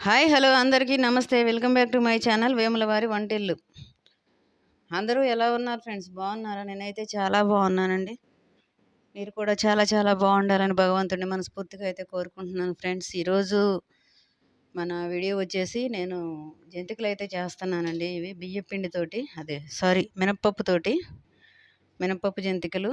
Hi hello అందరికీ. నమస్తే. Welcome back to my channel Vemulavari Vantillu. అందరూ ఎలా ఉన్నారు ఫ్రెండ్స్? బాగున్నారా? నేనైతే చాలా బాగున్నానండి. మీరు కూడా చాలా చాలా బాగుండాలని భగవంతుడిని మనస్ఫూర్తిగా అయితే కోరుకుంటున్నాను ఫ్రెండ్స్. ఈరోజు మన వీడియో వచ్చేసి నేను జంతికలు అయితే చేస్తున్నానండి. ఇవి బియ్య పిండితోటి అదే సారీ మినప్పప్పుతోటి మినప్పప్పు జంతికలు.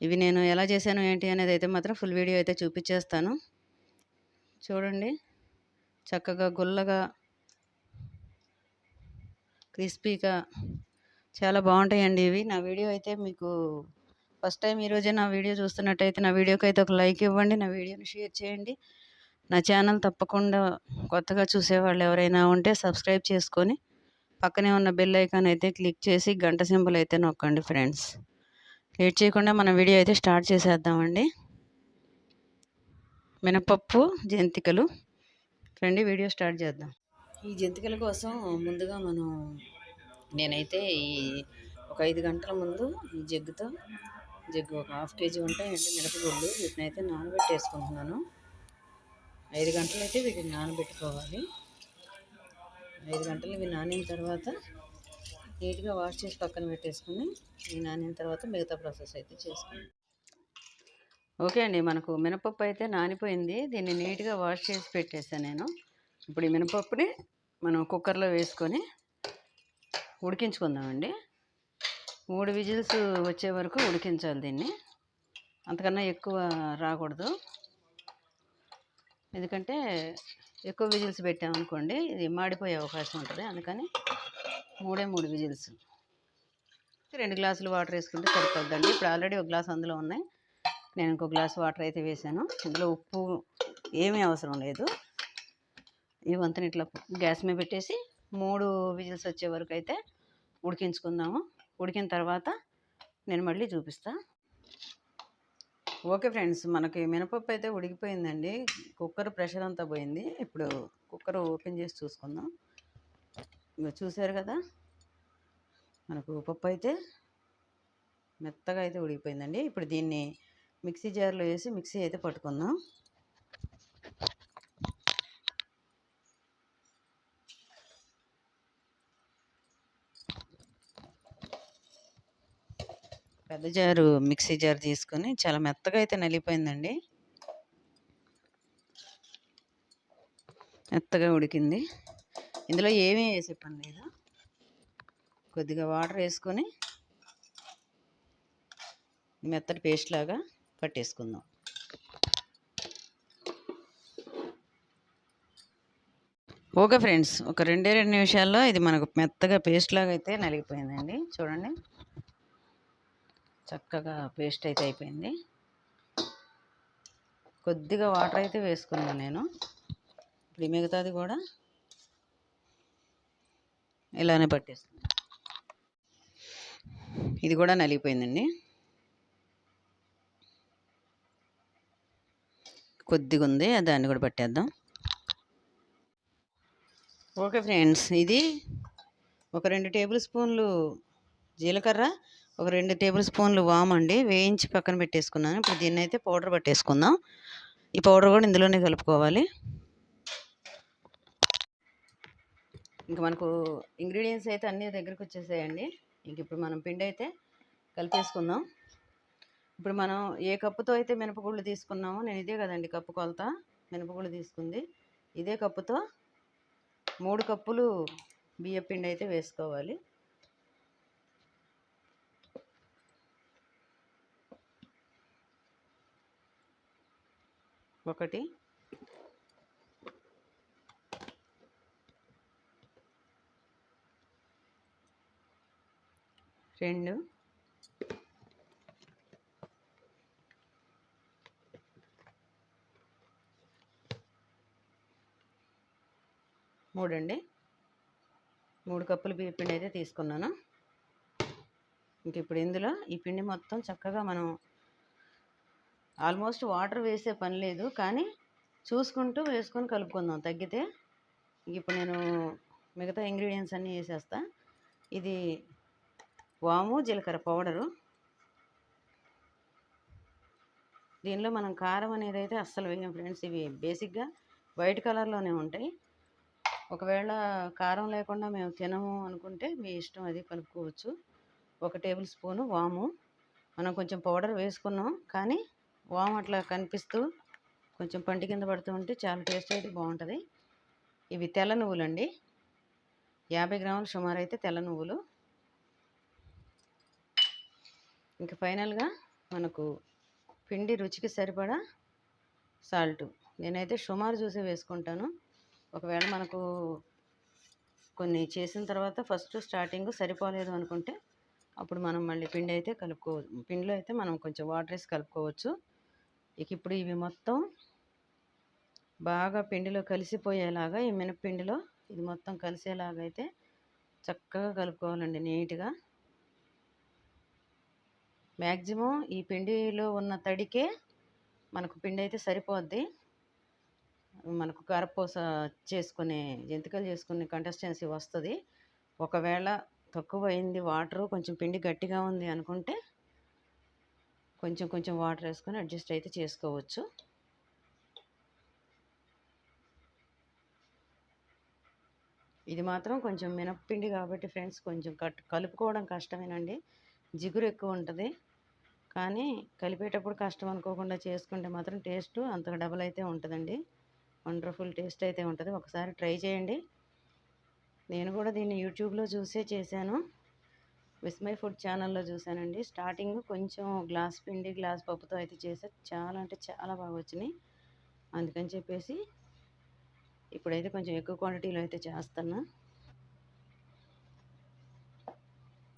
ఇవి నేను ఎలా చేశాను ఏంటి అనేది అయితే మాత్రం ఫుల్ వీడియో అయితే చూపించేస్తాను. చూడండి. చక్కగా గుల్లగా క్రిస్పీగా చాలా బాగుంటాయండి ఇవి. నా వీడియో అయితే మీకు ఫస్ట్ టైం ఈరోజే నా వీడియో చూస్తున్నట్టయితే నా వీడియోకి అయితే ఒక లైక్ ఇవ్వండి నా వీడియోని షేర్ చేయండి. నా ఛానల్ తప్పకుండా కొత్తగా చూసేవాళ్ళు ఎవరైనా ఉంటే సబ్స్క్రైబ్ చేసుకొని పక్కనే ఉన్న బెల్ ఐకాన్ అయితే క్లిక్ చేసి గంట సింబల్ అయితే నొక్కండి ఫ్రెండ్స్. లేట్ చేయకుండా మన వీడియో అయితే స్టార్ట్ చేసేద్దామండి. మినపప్పు జంతికలు రండి వీడియో స్టార్ట్ చేద్దాం. ఈ జంతికల కోసం ముందుగా మనం నేనైతే ఈ ఒక ఐదు గంటల ముందు ఈ జగ్గుతో జగ్గు ఒక హాఫ్ కేజీ ఉంటాయి అంటే మిరపగుళ్ళు. వీటిని అయితే నానబెట్టేసుకుంటున్నాను. ఐదు గంటలు అయితే వీటిని నానబెట్టుకోవాలి. ఐదు గంటలు ఇవి నానిన తర్వాత నీట్గా వాష్ చేసి పక్కన పెట్టేసుకుని ఇవి నానిన తర్వాత మిగతా ప్రాసెస్ అయితే చేసుకుని ఓకే అండి. మనకు మినపప్పు అయితే నానిపోయింది. దీన్ని నీట్గా వాష్ చేసి పెట్టేసాను నేను. ఇప్పుడు ఈ మినపప్పుని మనం కుక్కర్లో వేసుకొని ఉడికించుకుందామండి మూడు విజిల్స్ వచ్చే వరకు ఉడికించాలి దీన్ని. అంతకన్నా ఎక్కువ రాకూడదు. ఎందుకంటే ఎక్కువ విజిల్స్ పెట్టామనుకోండి ఇది మాడిపోయే అవకాశం ఉంటుంది. అందుకని మూడే మూడు విజిల్స్. రెండు గ్లాసులు వాటర్ వేసుకుంటే సరిపోద్దండి. ఇప్పుడు ఆల్రెడీ ఒక గ్లాస్ అందులో ఉన్నాయి. నేను ఇంకో గ్లాస్ వాటర్ అయితే వేసాను. ఇందులో ఉప్పు ఏమీ అవసరం లేదు. ఈ వంతని ఇట్లా గ్యాస్ మీద పెట్టేసి మూడు విజిల్స్ వచ్చే వరకు అయితే ఉడికించుకుందాము. ఉడికిన తర్వాత నేను మళ్ళీ చూపిస్తా. ఓకే ఫ్రెండ్స్ మనకి మినపప్పు అయితే ఉడికిపోయిందండి. కుక్కర్ ప్రెషర్ అంతా పోయింది. ఇప్పుడు కుక్కర్ ఓపెన్ చేసి చూసుకుందాం. చూసారు కదా మనకు పప్పు అయితే మెత్తగా అయితే ఉడికిపోయిందండి. ఇప్పుడు దీన్ని మిక్సీ జార్లో వేసి మిక్సీ అయితే పట్టుకుందాం. పెద్ద జారు మిక్సీ జార్ తీసుకొని చాలా మెత్తగా అయితే నలిగిపోయిందండి. మెత్తగా ఉడికింది. ఇందులో ఏమీ వేసే పని లేదు? కొద్దిగా వాటర్ వేసుకొని మెత్తటి పేస్ట్ లాగా పట్టేసుకుందాం. ఓకే ఫ్రెండ్స్ ఒక రెండే రెండు నిమిషాల్లో ఇది మనకు మెత్తగా పేస్ట్ లాగా అయితే నలిగిపోయిందండి. చూడండి. చక్కగా పేస్ట్ అయితే అయిపోయింది. కొద్దిగా వాటర్ అయితే వేసుకున్నాను నేను. ఇప్పుడు మిగతాది కూడా ఇలానే పట్టేస్తుంది ఇది కూడా నలిగిపోయిందండి. కొద్దిగా ఉంది దాన్ని కూడా పట్టేద్దాం. ఓకే ఫ్రెండ్స్ ఇది ఒక రెండు టేబుల్ స్పూన్లు జీలకర్ర ఒక రెండు టేబుల్ స్పూన్లు వామ్ అండి వేయించి పక్కన పెట్టేసుకున్నాను. ఇప్పుడు దీన్ని అయితే పౌడర్ పట్టేసుకుందాం. ఈ పౌడర్ కూడా ఇందులోనే కలుపుకోవాలి. ఇంకా మనకు ఇంగ్రీడియంట్స్ అయితే అన్నీ దగ్గరికి వచ్చేసాయండి. ఇంక ఇప్పుడు మనం పిండి అయితే కలిపేసుకుందాం. ఇప్పుడు మనం ఏ కప్పుతో అయితే మినపగుళ్ళు తీసుకున్నామో నేను ఇదే కదండి కప్పు కొలత మినపగుళ్ళు తీసుకుంది. ఇదే కప్పుతో మూడు కప్పులు బియ్యపిండి అయితే వేసుకోవాలి. ఒకటి. రెండు. మూడండి. మూడు కప్పులు బియ్య పిండి అయితే తీసుకున్నాను. ఇంక ఇప్పుడు ఇందులో ఈ పిండి మొత్తం చక్కగా మనం ఆల్మోస్ట్ వాటర్ వేసే పని లేదు. కానీ చూసుకుంటూ వేసుకొని కలుపుకుందాం. తగ్గితే ఇప్పుడు నేను మిగతా ఇంగ్రీడియంట్స్ అన్నీ వేసేస్తా. ఇది వాము జీలకర్ర పౌడరు. దీనిలో మనం కారం అనేది అయితే అస్సలు వేయం ఫ్రెండ్స్. ఇవి బేసిక్గా వైట్ కలర్లోనే ఉంటాయి. ఒకవేళ కారం లేకుండా మేము తినము అనుకుంటే మీ ఇష్టం అది కలుపుకోవచ్చు ఒక టేబుల్ స్పూను వాము. మనం కొంచెం పౌడర్ వేసుకున్నాం కానీ వాము అట్లా కనిపిస్తూ కొంచెం పంటి కింద పడుతూ ఉంటే చాలా టేస్ట్ అయితే బాగుంటుంది. ఇవి తెల్ల నువ్వులండి. యాభై గ్రాములు సుమారు అయితే తెల్ల నువ్వులు. ఇంకా ఫైనల్గా మనకు పిండి రుచికి సరిపడా సాల్ట్. నేనైతే సుమారు చూసి వేసుకుంటాను. ఒకవేళ మనకు కొన్ని చేసిన తర్వాత ఫస్ట్ స్టార్టింగ్ సరిపోలేదు అనుకుంటే అప్పుడు మనం మళ్ళీ పిండి అయితే కలుపుకోవచ్చు పిండిలో అయితే మనం కొంచెం వాటర్ వేసి కలుపుకోవచ్చు. ఇక ఇప్పుడు ఇవి మొత్తం బాగా పిండిలో కలిసిపోయేలాగా ఈ మినపిండిలో ఇది మొత్తం కలిసేలాగా అయితే చక్కగా కలుపుకోవాలండి నీట్గా. మ్యాక్సిమం ఈ పిండిలో ఉన్న తడికే మనకు పిండి అయితే సరిపోద్ది. మనకు కారపూస చేసుకునే జంతికలు చేసుకునే కంటెస్టెన్సీ వస్తుంది. ఒకవేళ తక్కువ అయింది వాటరు కొంచెం పిండి గట్టిగా ఉంది అనుకుంటే కొంచెం కొంచెం వాటర్ వేసుకొని అడ్జస్ట్ అయితే చేసుకోవచ్చు. ఇది మాత్రం కొంచెం మినప్పిండి కాబట్టి ఫ్రెండ్స్ కొంచెం కట్ కలుపుకోవడం కష్టమేనండి. జిగురు ఎక్కువ ఉంటుంది. కానీ కలిపేటప్పుడు కష్టం అనుకోకుండా చేసుకుంటే మాత్రం టేస్ట్ అంతగా డబల్ అయితే ఉంటుందండి. వండర్ఫుల్ టేస్ట్ అయితే ఉంటుంది. ఒకసారి ట్రై చేయండి. నేను కూడా దీన్ని యూట్యూబ్లో చూసే చేశాను. విస్మై ఫుడ్ ఛానల్లో చూశానండి. స్టార్టింగ్ కొంచెం గ్లాస్ పిండి గ్లాస్ పప్పుతో అయితే చేసా. చాలా అంటే చాలా బాగా వచ్చినాయి. అందుకని చెప్పేసి ఇప్పుడైతే కొంచెం ఎక్కువ క్వాంటిటీలో అయితే చేస్తున్నా.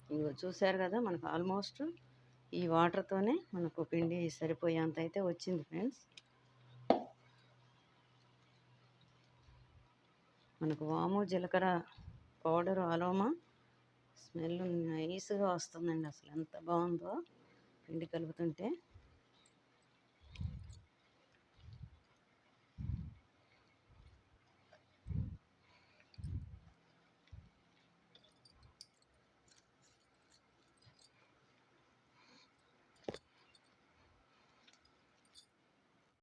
ఇదిగో చూశారు కదా మనకు ఆల్మోస్ట్ ఈ వాటర్తోనే మనకు పిండి సరిపోయేంత అయితే వచ్చింది ఫ్రెండ్స్ మనకు వాము జీలకర్ర పౌడర్ అలోమా స్మెల్ నైస్గా వస్తుందండి అసలు. ఎంత బాగుందో పిండి కలుపుతుంటే.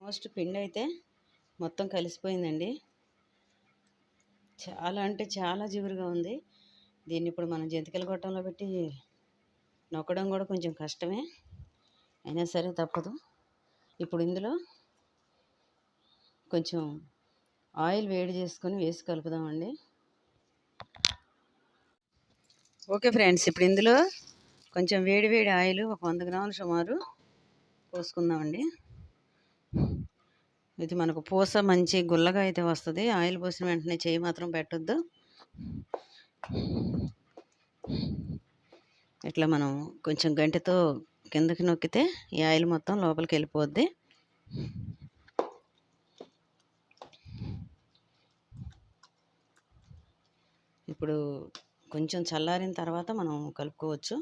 ఆల్మోస్ట్ పిండి అయితే మొత్తం కలిసిపోయిందండి. చాలా అంటే చాలా జిగురుగా ఉంది. దీన్ని ఇప్పుడు మనం జంతికల గొట్టంలో పెట్టి నొక్కడం కూడా కొంచెం కష్టమే. అయినా సరే తప్పదు. ఇప్పుడు ఇందులో కొంచెం ఆయిల్ వేడి చేసుకొని వేసి కలుపుదామండి. ఓకే ఫ్రెండ్స్ ఇప్పుడు ఇందులో కొంచెం వేడి వేడి ఆయిల్ ఒక వంద గ్రాములు సుమారు పోసుకుందామండి. ఇది మనకు పూస మంచి గుల్లగా అయితే వస్తుంది. ఆయిల్ పోసిన వెంటనే చేయి మాత్రం పెట్టొద్దు. ఇట్లా మనం కొంచెం గంటతో కిందకి నొక్కితే ఈ ఆయిల్ మొత్తం లోపలికి వెళ్ళిపోద్ది. ఇప్పుడు కొంచెం చల్లారిన తర్వాత మనం కలుపుకోవచ్చు.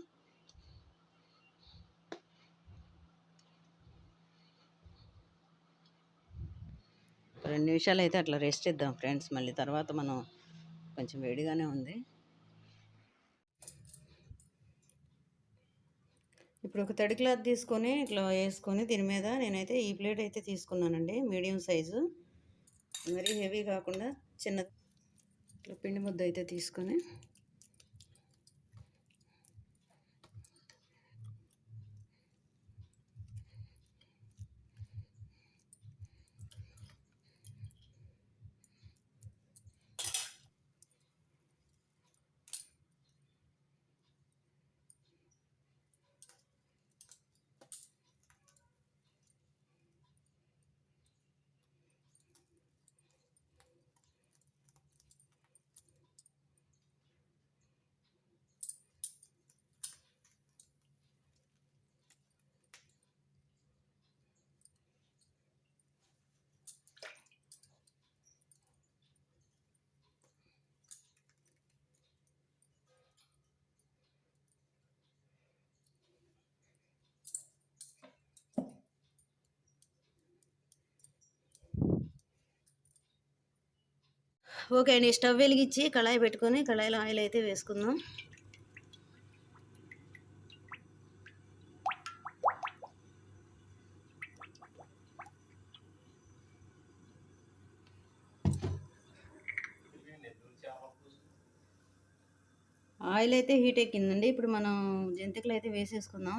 రెండు నిమిషాలు అయితే అట్లా రెస్ట్ ఇద్దాం ఫ్రెండ్స్ మళ్ళీ తర్వాత మనం కొంచెం వేడిగానే ఉంది. ఇప్పుడు ఒక తడి క్లాత్ తీసుకొని ఇట్లా వేసుకొని దీని మీద నేనైతే ఈ ప్లేట్ అయితే తీసుకున్నానండి. మీడియం సైజు మరీ హెవీ కాకుండా చిన్న పిండి ముద్ద అయితే తీసుకొని ఓకే అండి స్టవ్ వెలిగించి కళాయి పెట్టుకొని కళాయిలో ఆయిల్ అయితే వేసుకుందాం. ఆయిల్ అయితే హీట్ ఎక్కిందండి. ఇప్పుడు మనం జంతికలు అయితే వేసేసుకుందాం.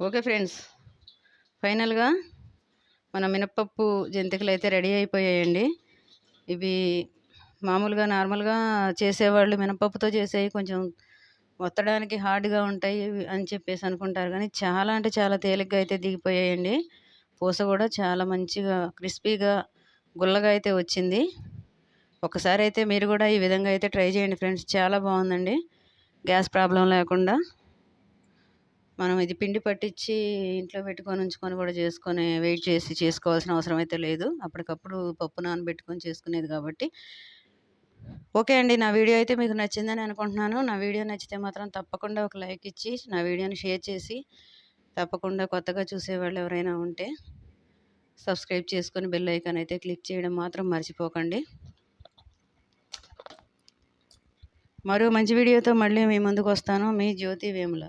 ఓకే ఫ్రెండ్స్ ఫైనల్గా మన మినప్పప్పు జంతికలు అయితే రెడీ అయిపోయాయండి. ఇవి మామూలుగా నార్మల్గా చేసేవాళ్ళు మినపప్పుతో చేసేవి కొంచెం ఒత్తడానికి హార్డ్గా ఉంటాయి అని చెప్పేసి అనుకుంటారు. కానీ చాలా అంటే చాలా తేలిగ్గా అయితే దిగిపోయాయండి. పూస కూడా చాలా మంచిగా క్రిస్పీగా గుల్లగా అయితే వచ్చింది. ఒకసారి అయితే మీరు కూడా ఈ విధంగా అయితే ట్రై చేయండి ఫ్రెండ్స్ చాలా బాగుందండి. గ్యాస్ ప్రాబ్లం లేకుండా. మనం ఇది పిండి పట్టించి ఇంట్లో పెట్టుకొని ఉంచుకొని కూడా చేసుకొని వెయిట్ చేసి చేసుకోవాల్సిన అవసరం అయితే లేదు. అప్పటికప్పుడు పప్పు నానబెట్టుకొని చేసుకునేది కాబట్టి. ఓకే అండి నా వీడియో అయితే మీకు నచ్చిందని అనుకుంటున్నాను. నా వీడియో నచ్చితే మాత్రం తప్పకుండా ఒక లైక్ ఇచ్చి నా వీడియోని షేర్ చేసి తప్పకుండా కొత్తగా చూసేవాళ్ళు ఎవరైనా ఉంటే సబ్స్క్రైబ్ చేసుకొని బెల్ ఐకాన్ అయితే క్లిక్ చేయడం మాత్రం మర్చిపోకండి. మరో మంచి వీడియోతో మళ్ళీ మీ ముందుకు వస్తాను. మీ జ్యోతి వేముల.